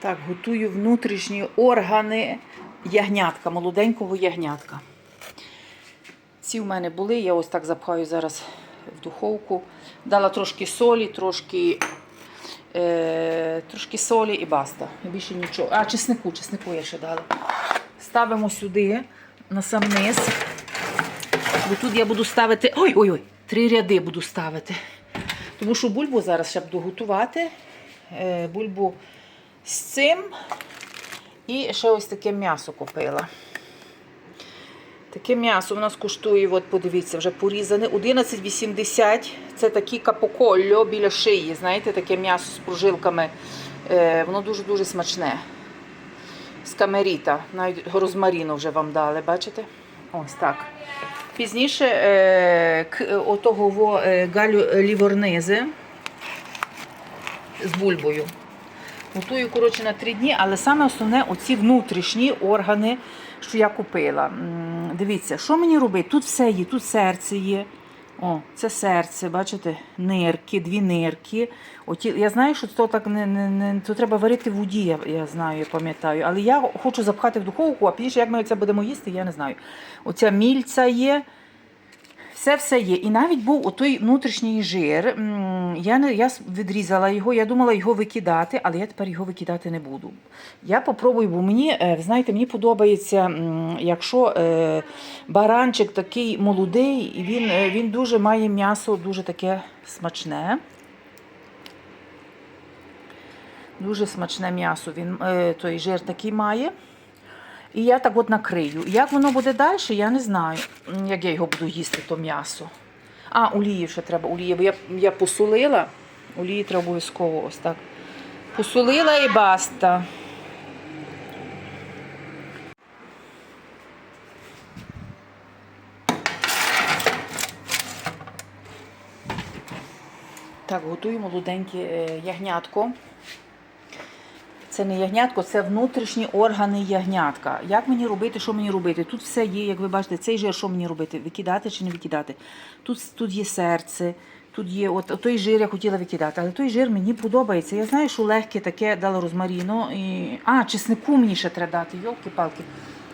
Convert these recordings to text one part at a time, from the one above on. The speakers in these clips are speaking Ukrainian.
Так, готую внутрішні органи ягнятка, молоденького ягнятка. Ці в мене були, я ось так запхаю зараз в духовку. Дала трошки солі, трошки, е, трошки солі і баста. Більше нічого. А, чеснику, чеснику я ще дала. Ставимо сюди на сам низ. Бо тут я буду ставити. Ой-ой-ой, три ряди буду ставити. Тому що бульбу зараз ще буду готувати. Е, бульбу з цим. І ще ось таке м'ясо купила. Таке м'ясо у нас коштує, от подивіться, вже порізане. 11,80. Це такі капокольо біля шиї. Знаєте, таке м'ясо з прожилками. Е, воно дуже-дуже смачне. З камеріта. Навіть розмаріну вже вам дали, бачите? Ось так. Пізніше е, к, отого е, галю ліворнизи з бульбою. Готую, коротше, на три дні, але саме основне оці внутрішні органи, що я купила. Дивіться, що мені робити? Тут все є, тут серце є. О, це серце, бачите, нирки, дві нирки. Оті, я знаю, що то так не, не, не то треба варити в воді, я, я знаю, я пам'ятаю. Але я хочу запхати в духовку, а пізніше, як ми це будемо їсти, я не знаю. Оця мільця є. Все все є. І навіть був отой внутрішній жир. Я не я відрізала його, я думала його викидати, але я тепер його викидати не буду. Я попробую, бо мені, е, знаєте, мені подобається, якщо е, баранчик такий молодий, і він, е, він дуже має м'ясо, дуже таке смачне. Дуже смачне м'ясо. Він той жир такий має. І я так от накрию. Як воно буде далі, я не знаю, як я його буду їсти, то м'ясо. А, олії ще треба олії, бо я, я посолила. Олії треба обов'язково ось так. Посолила і баста. Так, готую молоденьке е, ягнятко. Це не ягнятко, це внутрішні органи ягнятка. Як мені робити, що мені робити? Тут все є, як ви бачите, цей жир, що мені робити? Викидати чи не викидати? Тут, тут є серце, тут є, от, от той жир я хотіла викидати, але той жир мені подобається. Я знаю, що легке таке дала розмаріно. І... А, чеснику мені ще треба дати, йолки-палки.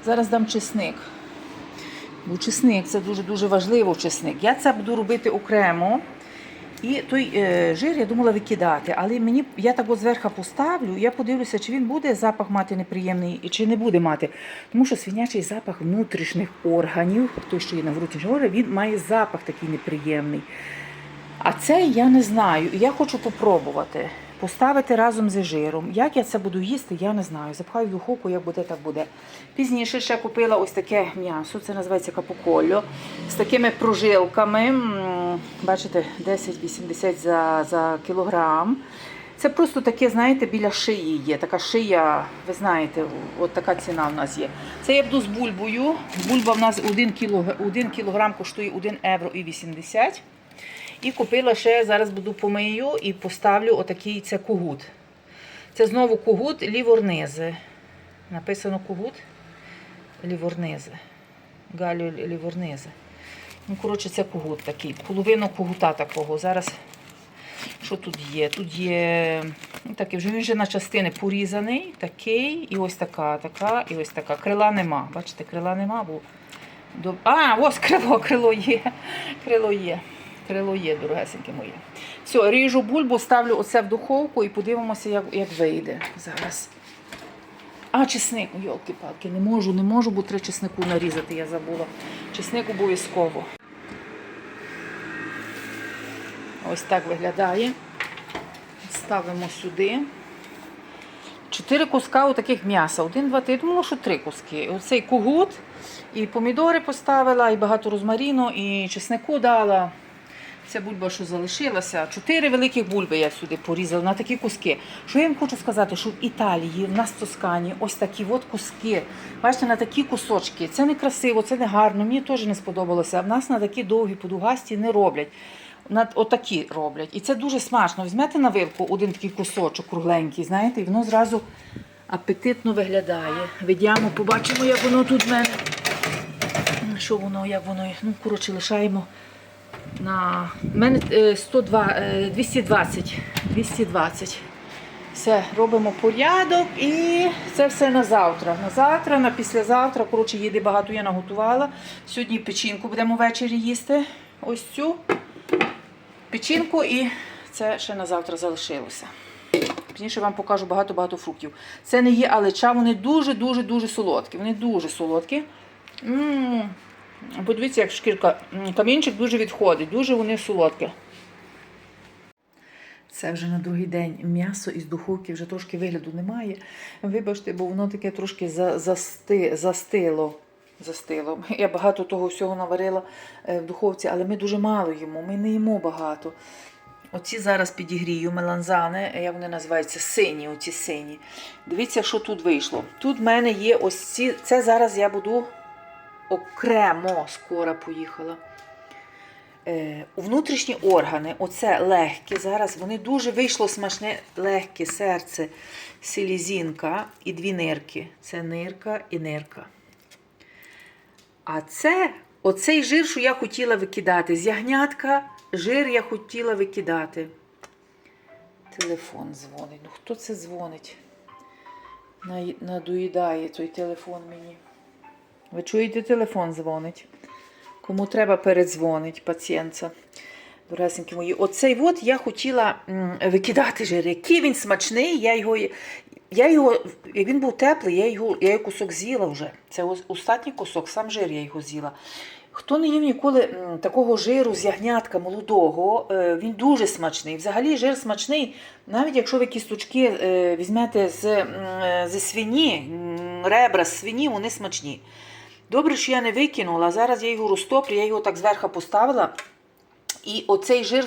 Зараз дам чесник. Бо чесник це дуже-дуже важливо чесник. Я це буду робити окремо. І той е, жир я думала викидати, але мені я так от зверху поставлю, я подивлюся, чи він буде запах мати неприємний, і чи не буде мати. Тому що свинячий запах внутрішніх органів, той, що є на внутрішніх органах, він має запах такий неприємний. А це я не знаю. Я хочу попробувати поставити разом з жиром. Як я це буду їсти, я не знаю. Запхаю в духовку, як буде, так буде. Пізніше ще купила ось таке м'ясо, це називається капоколло, з такими прожилками. Бачите, 10-80 за, за кілограм. Це просто таке, знаєте, біля шиї є. Така шия, ви знаєте, от така ціна в нас є. Це я буду з бульбою. Бульба в нас 1 кілограм, 1 кілограм коштує 1 євро і 80. І купила ще, зараз буду помию і поставлю отакий це кугут. Це знову кугут ліворнизи. Написано кугут ліворнизи. Галю ліворнизи. Ну, коротше, це кугут такий. Половину кугута такого. Зараз що тут є? Тут є ну, такий, вже він вже на частини порізаний, такий, і ось така, така, і ось така. Крила нема. Бачите, крила нема, бо. А, ось крило, крило є. Крило є. Крило є, дорогесеньке моє. Все, ріжу бульбу, ставлю оце в духовку і подивимося, як, як вийде зараз. А, чесник, йолки-палки, не можу, не можу, бо три чеснику нарізати, я забула. Чесник обов'язково. Ось так виглядає. Ставимо сюди. Чотири куска таких м'яса. Один, два, три. Я думала, що три куски. Оцей кугут, і помідори поставила, і багато розмаріну, і чеснику дала. Ця бульба, що залишилася. Чотири великих бульби я сюди порізала на такі куски. Що я їм хочу сказати, що в Італії, в нас в Тоскані, ось такі от куски. Бачите, на такі кусочки. Це не красиво, це не гарно. Мені теж не сподобалося. В нас на такі довгі подугасті не роблять. На отакі роблять. І це дуже смачно. Візьмете на вилку один такий кусочок кругленький, знаєте, і воно зразу апетитно виглядає. Видямо, побачимо, як воно тут в мене. Що воно, як воно. Ну, коротше, лишаємо на мене е, 102, е, 220. 220. Все, робимо порядок і це все на завтра. На завтра, на післязавтра. Коротше, їди багато я наготувала. Сьогодні печінку будемо ввечері їсти. Ось цю печінку і це ще на завтра залишилося. Пізніше вам покажу багато-багато фруктів. Це не є алеча, вони дуже-дуже-дуже солодкі. Вони дуже солодкі. М, Подивіться, як шкірка. Камінчик дуже відходить, дуже вони солодкі. Це вже на другий день м'ясо із духовки вже трошки вигляду немає. Вибачте, бо воно таке трошки за- засти, застило. Застило. Я багато того всього наварила е, в духовці, але ми дуже мало їмо, ми не їмо багато. Оці зараз підігрію меланзани, як вони називаються, сині, оці сині. Дивіться, що тут вийшло. Тут в мене є ось ці. Це зараз я буду окремо скоро поїхала. Е, внутрішні органи, оце легке, зараз вони дуже вийшло смачне легке серце, селезінка і дві нирки. Це нирка і нирка. А це оцей жир, що я хотіла викидати. З ягнятка жир я хотіла викидати. Телефон дзвонить. Ну хто це дзвонить? Надоїдає той телефон мені. Ви чуєте, телефон дзвонить. Кому треба, передзвонить пацієнтця. Доресенькі мої. Оцей от я хотіла викидати жир. Який він смачний, я його, я його, він був теплий, я його, я його кусок з'їла вже. Це ос- останній кусок, сам жир я його з'їла. Хто не їв ніколи такого жиру з ягнятка молодого, е, він дуже смачний. Взагалі жир смачний, навіть якщо ви кісточки е, візьмете з, е, зі свині, ребра з свині, вони смачні. Добре, що я не викинула. Зараз я його розтоплю, я його так зверху поставила. І оцей жир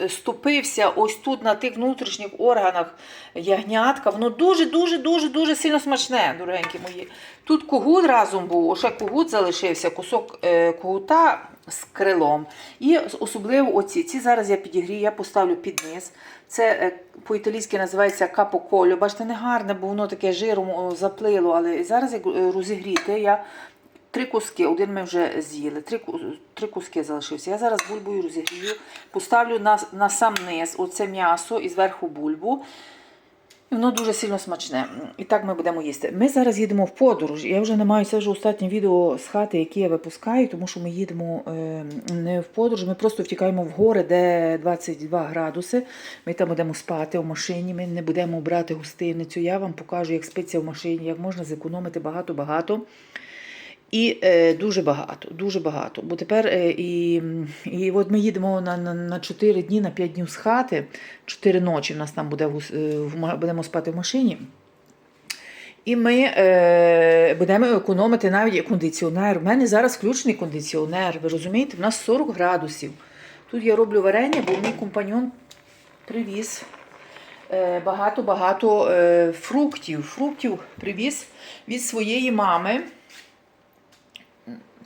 е, ступився ось тут на тих внутрішніх органах ягнятка. Воно дуже-дуже дуже сильно смачне, дорогенькі мої. Тут кугут разом був, ще кугут залишився, кусок е, кугута з крилом. І особливо оці. Ці зараз я підігрію, я поставлю під низ. Це е, по-італійськи називається капоколю. Бачите, не гарне, бо воно таке жиром заплило. Але зараз як е, розігріти, я Три куски, один ми вже з'їли, три, три куски залишився. Я зараз бульбою розігрію, поставлю на, на сам низ оце м'ясо і зверху бульбу. І воно дуже сильно смачне. І так ми будемо їсти. Ми зараз їдемо в подорож. Я вже не маю це вже останнє відео з хати, яке я випускаю, тому що ми їдемо е, не в подорож, ми просто втікаємо в гори, де 22 градуси. Ми там будемо спати в машині, ми не будемо брати гостиницю. Я вам покажу, як спиться в машині, як можна зекономити багато-багато. І е, дуже багато, дуже багато. Бо тепер е, і, і от ми їдемо на, на, на 4 дні, на 5 днів з хати, 4 ночі в нас там буде в, е, в, будемо спати в машині. І ми е, будемо економити навіть кондиціонер. У мене зараз включений кондиціонер. Ви розумієте, в нас 40 градусів. Тут я роблю варення, бо мій компаньон привіз е, багато-багато е, фруктів. Фруктів привіз від своєї мами.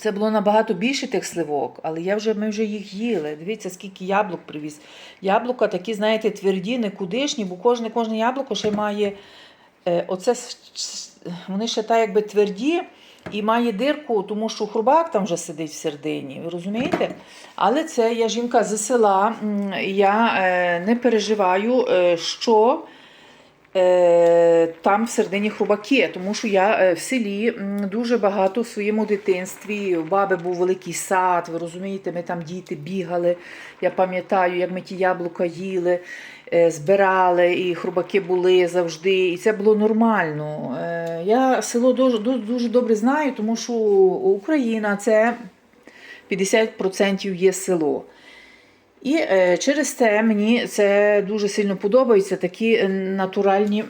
Це було набагато більше тих сливок, але я вже, ми вже їх їли. Дивіться, скільки яблук привіз. Яблука такі, знаєте, тверді, никудишні, бо кожне, кожне яблуко ще має. Е, оце, вони ще так якби тверді і має дирку, тому що хрубак там вже сидить в середині. Ви розумієте? Але це я жінка з села. Я е, не переживаю, е, що. Е, там всередині хрубаки, тому що я е, в селі дуже багато в своєму дитинстві. У баби був великий сад, ви розумієте, ми там діти бігали. Я пам'ятаю, як ми ті яблука їли, е, збирали, і хрубаки були завжди. І це було нормально. Я село дуже, дуже добре знаю, тому що Україна це 50% є село. І е, через те мені це дуже сильно подобаються такі е, натуральні,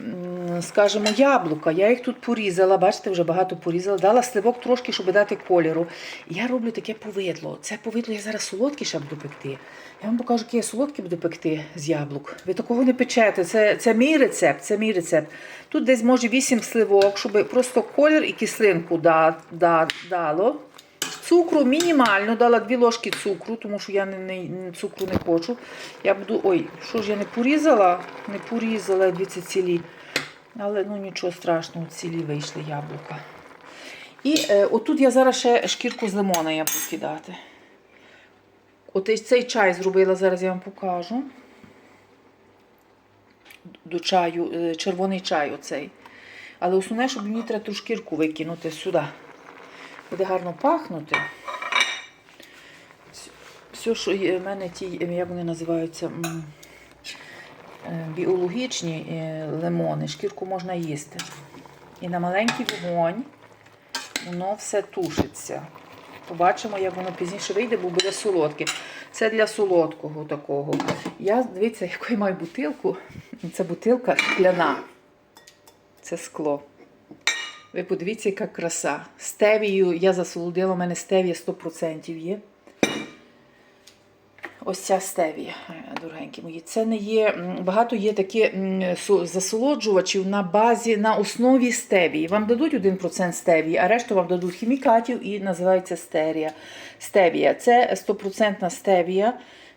скажімо, яблука. Я їх тут порізала, бачите, вже багато порізала, дала сливок трошки, щоб дати кольору. Я роблю таке повидло. Це повидло я зараз солодкіше буду пекти. Я вам покажу, яке я солодке буду пекти з яблук. Ви такого не печете. Це, це мій рецепт, це мій рецепт. Тут десь може 8 сливок, щоб просто колір і кислинку да, да, дало. Цукру мінімально, дала дві ложки цукру, тому що я не, не, цукру не хочу. Я буду. Ой, що ж я не порізала? Не порізала дивіться цілі. Але ну нічого страшного, цілі вийшли яблука. І е, отут я зараз ще шкірку з лимона я буду кидати. От цей чай зробила, зараз я вам покажу. до чаю, е, червоний чай оцей. Але основне, щоб мені треба ту шкірку викинути сюди. Буде гарно пахнути. Все- що є в мене ті, як вони називаються, е, біологічні е, лимони, шкірку можна їсти. І на маленький вогонь воно все тушиться. Побачимо, як воно пізніше вийде, бо буде солодке. Це для солодкого такого. Я, дивіться, яку я маю бутилку. Це бутилка скляна. Це скло. Ви подивіться, яка краса. Стевію я засолодила, у мене стевія 100% є. Ось ця стевія, е, дорогенькі мої. Це не є. Багато є такі засолоджувачів на базі, на основі стевії. Вам дадуть 1% стевії, а решту вам дадуть хімікатів і називається стерія. Стевія. Це 100% стевія.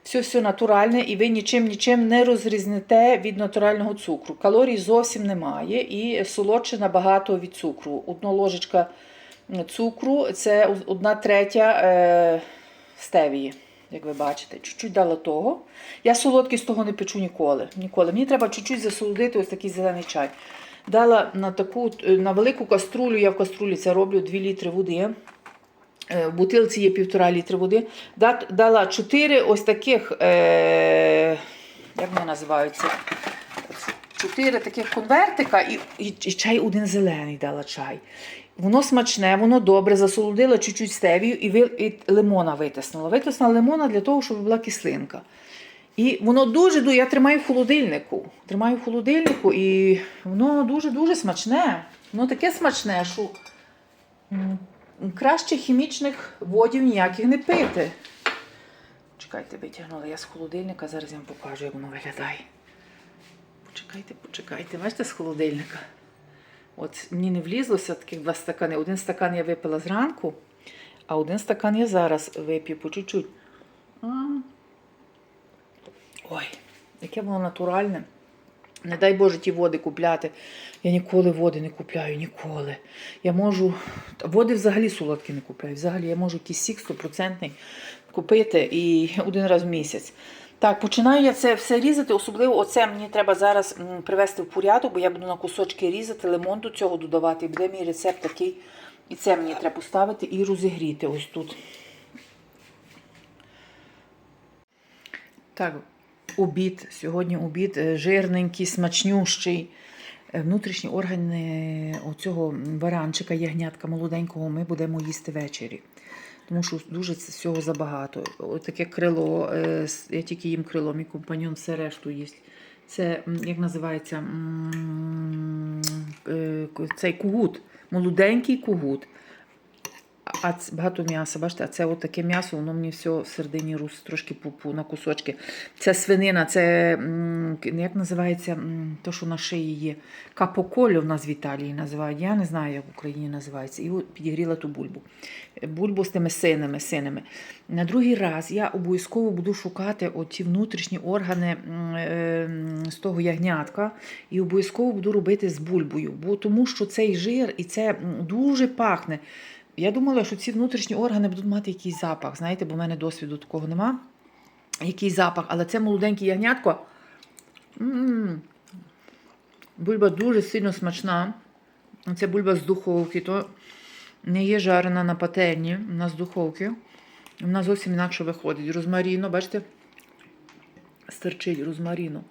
Все все натуральне, і ви нічим нічим не розрізнете від натурального цукру. Калорій зовсім немає, і солодше набагато від цукру. Одна ложечка цукру це одна третя е, стевії, як ви бачите. Чуть-чуть дала того. Я солодкий з того не печу ніколи. ніколи. Мені треба чуть-чуть засолодити ось такий зелений чай. Дала на таку на велику каструлю, я в каструлі це роблю 2 літри води. Е, В бутилці є півтора літри води. Дала 4 ось таких, е, як вони називаються? Чотири таких конвертика і, і, і чай один зелений дала чай. Воно смачне, воно добре, засолодила чуть-чуть стевію і, ви, і лимона витиснула. Витиснула лимона для того, щоб була кислинка. І воно дуже, я тримаю в холодильнику. Тримаю в холодильнику, і воно дуже-дуже смачне. Воно таке смачне, що краще хімічних водів ніяких не пити. Чекайте, витягнула я з холодильника, зараз я вам покажу, як воно виглядає. Почекайте, почекайте. Бачите з холодильника? От мені не влізлося таких два стакани. Один стакан я випила зранку, а один стакан я зараз вип'ю по чуть-чуть. Ой, яке воно натуральне. Не дай Боже ті води купляти. Я ніколи води не купляю, ніколи. Я можу. Води взагалі солодкі не купляю. Взагалі я можу якийсь сік стопроцентний купити і один раз в місяць. Так, починаю я це все різати. Особливо оце мені треба зараз привести в порядок, бо я буду на кусочки різати, лимон до цього додавати. І буде мій рецепт такий. І це мені треба поставити і розігріти ось тут. Так, обід. Сьогодні обід е, жирненький, смачнющий. Е, Внутрішні органи оцього баранчика, ягнятка молоденького, ми будемо їсти ввечері. Тому що дуже всього забагато. Таке крило, е, я тільки їм крило, мій компаньон все решту їсть. Це, як називається, цей кугут, молоденький кугут. А ц- багато м'яса, бачите, а це таке м'ясо, воно мені все в середині рус, трошки пупу на кусочки. Це свинина, це як називається то, що на шиї є. Капоколю в нас в Італії називають. Я не знаю, як в Україні називається. І підігріла ту бульбу. Бульбу з тими синими, синими. На другий раз я обов'язково буду шукати оті внутрішні органи е, з того ягнятка і обов'язково буду робити з бульбою, бо тому що цей жир і це дуже пахне. Я думала, що ці внутрішні органи будуть мати якийсь запах. Знаєте, бо в мене досвіду такого нема. Який запах, але це молоденьке ягнятко. М. Бульба дуже сильно смачна. Це бульба з духовки, то не є жарена на пательні, вона з духовки. Вона зовсім інакше виходить. Розмаріно, бачите, стерчить розмаріну.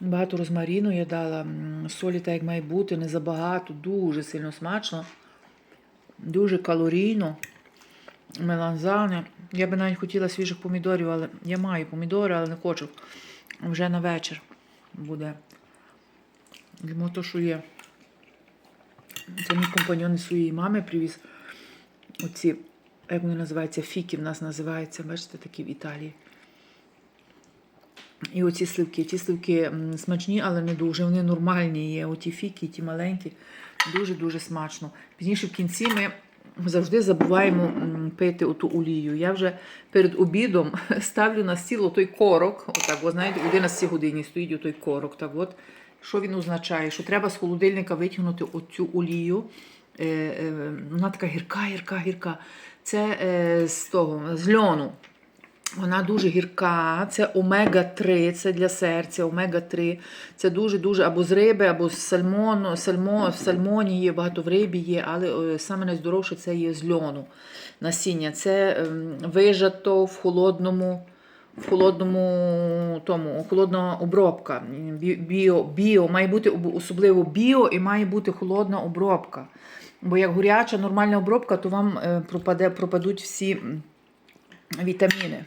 Багато розмаріну я дала, солі так як має бути, не забагато, дуже сильно смачно. Дуже калорійно. Меланзани. Я би навіть хотіла свіжих помідорів, але я маю помідори, але не хочу. Вже на вечір буде. Йому то, що є. Це мій компаньон із своєї мами привіз. Оці, як вони називаються, фіки в нас називаються, бачите, такі в Італії. І оці сливки. Ті сливки смачні, але не дуже. Вони нормальні є. Оті фіки, ті маленькі. Дуже-дуже смачно. Пізніше в кінці ми завжди забуваємо пити оту олію. Я вже перед обідом ставлю на стіл той корок. Отак, ви знаєте, в 11 годині стоїть отой корок. Так от, що він означає? Що треба з холодильника витягнути оцю олію. Е, е, Вона така гірка, гірка, гірка. Це е, з того, з льону. Вона дуже гірка, це омега-3, це для серця, омега-3. Це дуже-дуже або з риби, або з сальмону, сальмо, в сальмоні є, багато в рибі є, але е, саме найздоровше це є з льону насіння. Це ем, вижато в холодному, в холодному тому, холодна обробка. Біо, біо, має бути особливо біо і має бути холодна обробка. Бо як горяча нормальна обробка, то вам е, пропаде, пропадуть всі вітаміни.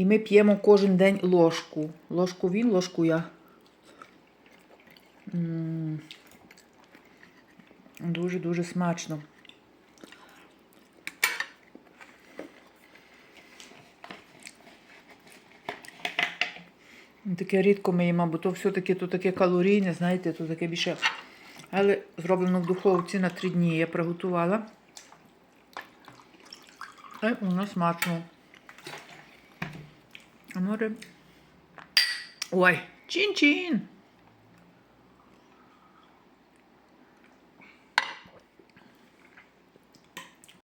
І ми п'ємо кожен день ложку. Ложку він, ложку я. Дуже-дуже смачно. Таке рідко ми їмо, бо то все-таки то таке калорійне, знаєте, то таке більше. Але зроблено в духовці на три дні я приготувала. І воно смачно. А море. Ой, чин-чин!